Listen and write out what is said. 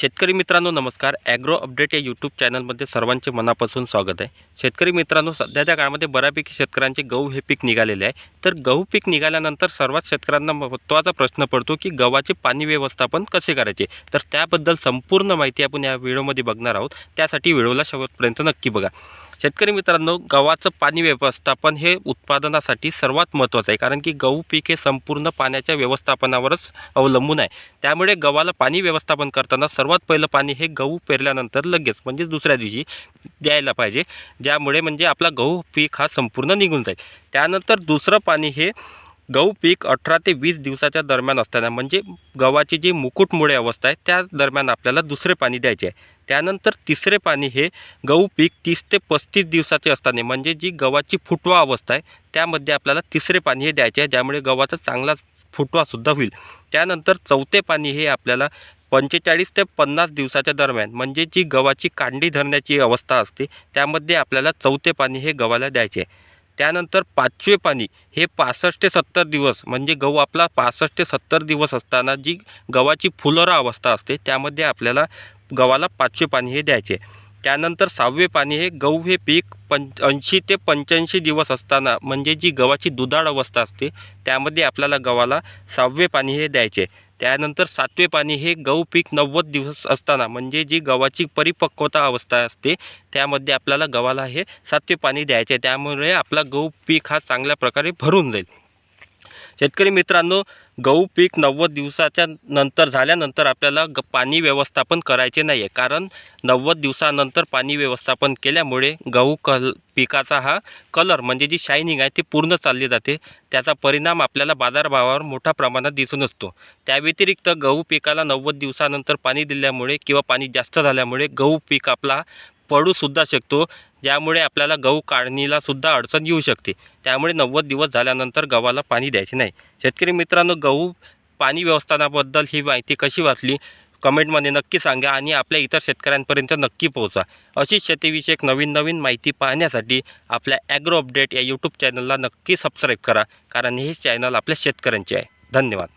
शेतकरी मित्रांनो नमस्कार. ॲग्रो अपडेट या यूट्यूब चॅनलमध्ये सर्वांचे मनापासून स्वागत आहे. शेतकरी मित्रांनो सध्याच्या काळामध्ये बऱ्यापैकी शेतकऱ्यांचे गहू हे पीक निघालेले आहे. तर गहू पीक निघाल्यानंतर सर्वात शेतकऱ्यांना महत्त्वाचा प्रश्न पडतो की गव्हाचे पाणी व्यवस्थापन कसे करायचे? तर त्याबद्दल संपूर्ण माहिती आपण या व्हिडिओमध्ये बघणार आहोत. त्यासाठी व्हिडिओला शेवटपर्यंत नक्की बघा. शेतकरी मित्रांनो गव्हाचं पाणी व्यवस्थापन हे उत्पादनासाठी सर्वात महत्त्वाचं आहे. कारण की गहू पीक हे संपूर्ण पाण्याच्या व्यवस्थापनावरच अवलंबून आहे. त्यामुळे गव्हाला पाणी व्यवस्थापन करताना सर्वात पहिलं पाणी हे गहू पेरल्यानंतर लगेच म्हणजेच दुसऱ्या दिवशी द्यायला पाहिजे. ज्यामुळे म्हणजे आपला गहू पीक हा संपूर्ण निघून जाईल. त्यानंतर दुसरं पाणी हे गहू पीक अठरा ते वीस दिवसाच्या दरम्यान असताना म्हणजे गव्हाची जी मुकुटमुळे अवस्था आहे त्या दरम्यान आपल्याला दुसरे पाणी द्यायचे आहे. त्यानंतर तिसरे पाणी हे गहू पीक तीस ते पस्तीस दिवसाचे असताना म्हणजे जी गव्हाची फुटवा अवस्था आहे त्यामध्ये आपल्याला तिसरे पाणी हे द्यायचे आहे ज्यामुळे गव्हाचा चांगला फुटवासुद्धा होईल. त्यानंतर चौथे पाणी हे आपल्याला पंचेचाळीस ते पन्नास दिवसाच्या दरम्यान म्हणजे जी गव्हाची कांडी धरण्याची अवस्था असते त्यामध्ये आपल्याला चौथे पाणी हे गव्हाला द्यायचे आहे. त्यानंतर पाचवे पाणी हे पासष्ट ते सत्तर दिवस म्हणजे गहू आपला पासष्ट ते सत्तर दिवस असताना जी गव्हाची फुलोरा अवस्था असते त्यामध्ये आपल्याला गव्हाला पाचवे पाणी हे द्यायचे. त्यानंतर सहावे पाणी हे गहू हे पीक पं ऐंशी ते पंच्याऐंशी दिवस असताना म्हणजे जी गव्हाची दुधाळ अवस्था असते त्यामध्ये आपल्याला गव्हाला सहावे पाणी हे द्यायचे. त्यानंतर सातवे पाणी हे गहू पीक नव्वद दिवस असताना म्हणजे जी गव्हाची परिपक्वता अवस्था असते त्यामध्ये आपल्याला गव्हाला हे सातवे पाणी द्यायचे. त्यामुळे आपला गहू पीक हा चांगल्या प्रकारे भरून जाईल. शेतकरी मित्रांनो गहू पीक नव्वद दिवसाच्या नंतर झाल्यानंतर आपल्याला ग पाणी व्यवस्थापन करायचे नाही आहे कारण नव्वद दिवसानंतर पाणी व्यवस्थापन केल्यामुळे गहू कल पिकाचा हा कलर म्हणजे जी शायनिंग आहे ती पूर्ण चालली जाते. त्याचा परिणाम आपल्याला बाजारभावावर मोठ्या प्रमाणात दिसून असतो. त्या व्यतिरिक्त गहू पिकाला नव्वद दिवसानंतर पाणी दिल्यामुळे किंवा पाणी जास्त झाल्यामुळे गहू पीक आपला पडूसुद्धा शकतो. ज्यामुळे आपल्याला गहू काढणीलासुद्धा अडचण येऊ शकते. त्यामुळे नव्वद दिवस झाल्यानंतर गव्हाला पाणी द्यायचे नाही. शेतकरी मित्रांनो गहू पाणी व्यवस्थापनाबद्दल ही माहिती कशी वाचली? कमेंटमध्ये नक्की सांगा आणि आपल्या इतर शेतकऱ्यांपर्यंत नक्की पोहोचा. अशीच शेतीविषयक नवीन नवीन माहिती पाहण्यासाठी आपल्या ॲग्रो अपडेट या यूट्यूब चॅनलला नक्की सबस्क्राईब करा कारण हे चॅनल आपल्या शेतकऱ्यांचे आहे. धन्यवाद.